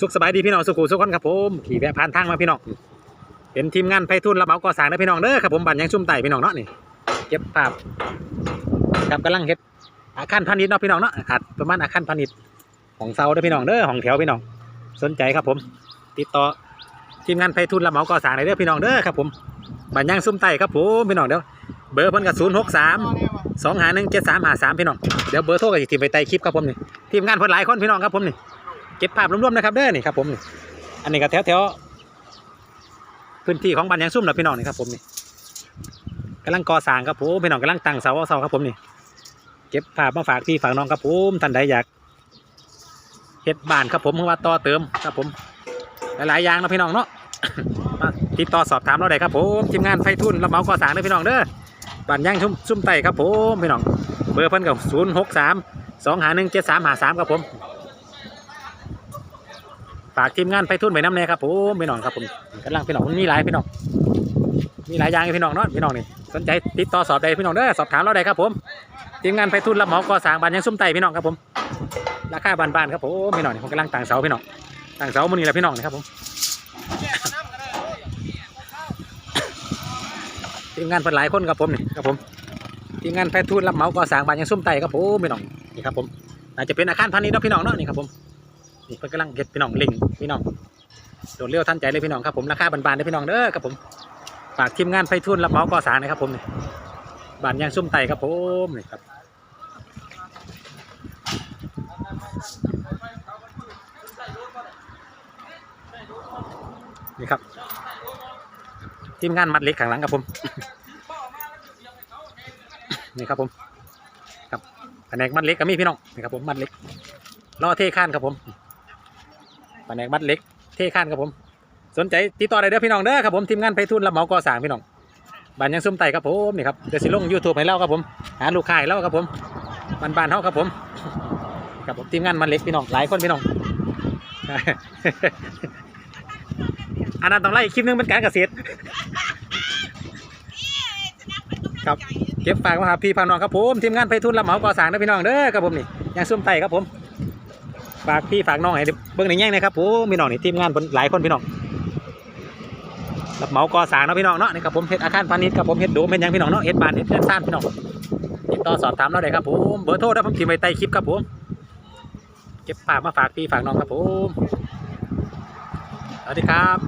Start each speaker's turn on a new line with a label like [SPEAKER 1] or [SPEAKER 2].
[SPEAKER 1] สุขสบายดีพี่น้องสุขุสุขคนครับผมขี่แวะผ่านทางมาพี่น้องเป็นทีมงานไพฑูรย์รับเหมาก่อสร้างนะพี่น้องเด้อครับผมบันยังซุ่มไต่พี่น้องเนาะนี่เก็บภาพกับกำลังเฮ็ดอาคารพาณิชย์เนาะพี่น้องเนาะอาจประมาณอาคารพาณิชย์ของเซาเด้อพี่น้องเด้อของแถวพี่น้อง สนใจครับผม ติดต่อทีมงานไพฑูรย์รับเหมาก่อสร้างได้เด้อพี่น้องเด้อครับผมบันยังซุ่มไต่ครับผมพี่น้องเดี๋ยวเบอร์เพิ่นกับศูนย์หกสามสองหาหนึ่งเจ็ดสามหาสามพี่น้องเดี๋ยวเบอร์โทรกับทีมไปไต่คลิปครับผมนี่ทีมงานเพิ่นหลายคนพี่น้องครับผมนี่ เก็บภาพรวมๆนะครับเด้อนี่ครับผมนี่อันนี้ก็แถวแถวๆพื้นที่ของบ้านยางซุ่มนะพี่น้องนี่ครับผมนี่กำลังก่อสร้างครับผมพี่น้องกำลังตั้งเสาเสาครับผมนี่เก็บภาพมาฝากพี่ฝากน้องครับผมท่านใดอยากเฮ็ดบ้านครับผมเพราะว่าต่อเติมครับผม หลายๆอย่างนะพี่น้องเนาะมาติดต่อสอบถามเราได้ครับผมทีมงานไฟทุนรับเหมาก่อสร้างเด้อพี่น้องเด้อบ้านยางซุ่มซุ่มไต่ครับผมพี่น้องเบอร์เพิ่นกับศูนย์หกสามสองหาหนึ่งเจ็ดสามหาสามครับผม ฝากทีมงานไปทุนไปน้ำแน่ครับผมพี่น้องครับผมกำลังพี่น้องมีหลายพี่น้องมีหลายอย่างพี่น้องเนาะพี่น้องนี่สนใจติดต่อสอบได้พี่น้องเด้อสอบถามเราได้ครับผมทีมงานไปทุนรับเหมาก่อสร้างบ้านยังซุ้มไต่พี่น้องครับผมราคาบ้านๆครับผมพี่น้องนี่ผมกำลังต่างเสาพี่น้องต่างเสามือนี่แหละพี่น้องนะครับผมทีมงานเป็นหลายคนครับผมนี่ครับผมทีมงานไปทุนรับเหมาก่อสร้างบ้านยังซุ้มไต่ครับผมพี่น้องนี่ครับผมอาจจะเป็นอาคารพาณิชย์เนาะพี่น้องเนาะนี่ครับผม นี่เพิ่นกำลังเก็บพี่น้องเล็งพี่น้องโดดเร็วทันใจเลยพี่น้องครับผมราคาบานๆเลยพี่น้องเด้อครับผมฝากทีมงานไฟทุนรับเหมาก่อสร้างนะครับผมนี่บานยางซุ่มไต่ครับผมนี่ครับนี่ครับทีมงานมัดเล็กข้างหลังครับผมนี่ครับผมครับแผนกมัดเล็กก็มีพี่น้องนี่ครับผมมัดเล็กล้อเทข้านครับผม แผนกมัดเล็กเท่ข้านครับผม สนใจติดต่อได้เด้อพี่น้องเด้อครับผมทีมงานไปทุนรับเหมาก่อสร้างพี่น้องบ้านยังซุ่มไต่ครับผมนี่ครับเดี๋ยวสิลงยูทูบให้เล่าครับผมหาลูกค้าให้เล่าครับผมบ้านบ้านเท่าครับผมครับผมทีมงานมันเล็กพี่น้องหลายคนพี่น้องอันนั้นต้องไล่คลิปหนึงเป็นการเกษตรครับเก็บฝากมาหาพี่พาน้องครับผมทีมงานไปทุนรับเหมาก่อสร้างนะพี่น้องเด้อครับผมนี่ยังซุ่มไต่ครับผม ฝากพี่ฝากน้องให้เบิ่งในแง่งนะครับผมพี่น้องนี่ทีมงานหลายคนพี่น้องรับเหมาก่อสร้างเนาะพี่น้องเนาะนี่ครับผมเฮ็ดอาคารพาณิชย์ครับผมเฮ็ดโดมเป็นยังพี่น้องเนาะเฮ็ดบ้านเฮ็ดเรือนซ่างพี่น้องติดต่อสอบถามเราได้ครับผมเบอร์โทรนะผมพิมพ์ไว้ใต้คลิปครับผมเก็บฝากมาฝากพี่ฝากน้องครับผมสวัสดีครับ